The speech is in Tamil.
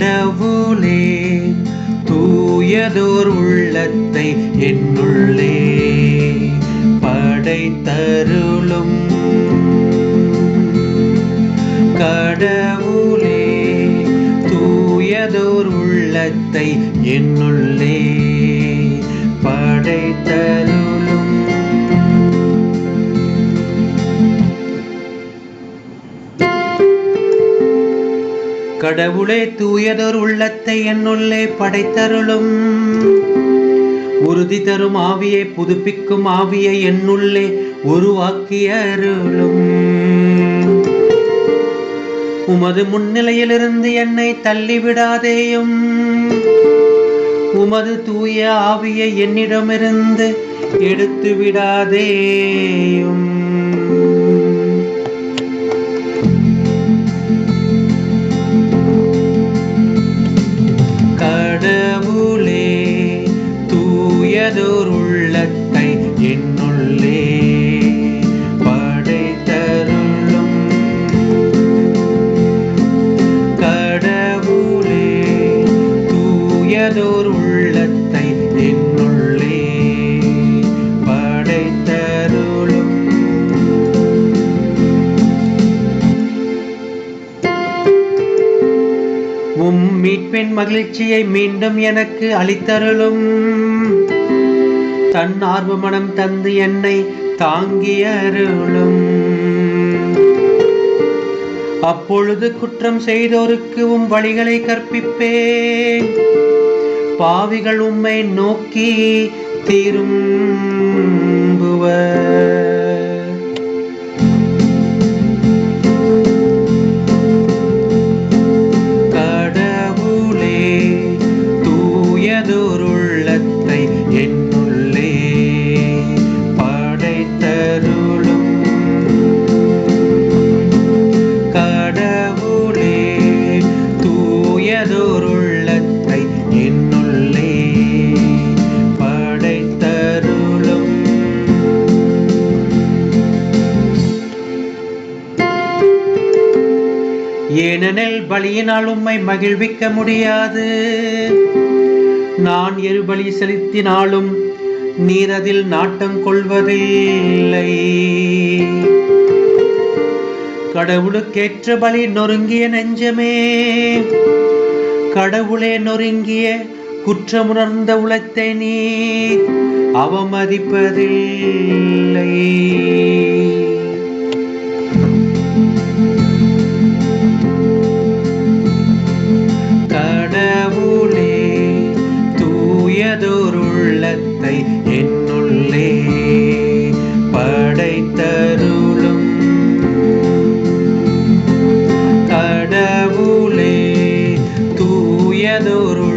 கடவுளே தூயதோர் உள்ளத்தை என்னுள்ளே படைத்தருளும். கடவுளே தூயதோர் உள்ளத்தை என்னுள்ளே படைத்தருளும் கடவுளே தூயதோர் உள்ளத்தை என்னுள்ளே படைத்தருளும். உறுதி தரும் ஆவியை புதுப்பிக்கும் ஆவியை என்னுள்ளே உருவாக்கிய அருளும் உமது முன்னிலையிலிருந்து என்னை தள்ளிவிடாதேயும். உமது தூய ஆவியை என்னிடமிருந்து எடுத்து விடாதேயும் தூயதோர் உள்ளத்தை என்னுள்ளே படைத்தருளும். உம் மீட்பின் மகிழ்ச்சியை மீண்டும் எனக்கு அளித்தருளும். தன் ஆர்வ மனம் தந்து என்னை தாங்கி அருளும் அப்பொழுது குற்றம் செய்தோருக்கு உம் வழிகளை கற்பிப்பேன். பாவிகள் உம்மை நோக்கி திரும்புவர். ஏனெனில் பலியினால் உம்மை மகிழ்விக்க முடியாது. நான் எருபலி செலுத்தினாலும் நீர் அதில் நாட்டம் கொள்வதில்லை. கடவுளுக்கேற்ற பலி நொறுங்கிய நெஞ்சமே கடவுளே நொறுங்கிய குற்றமுணர்ந்த உளத்தை நீ அவமதிப்பதில்லை. together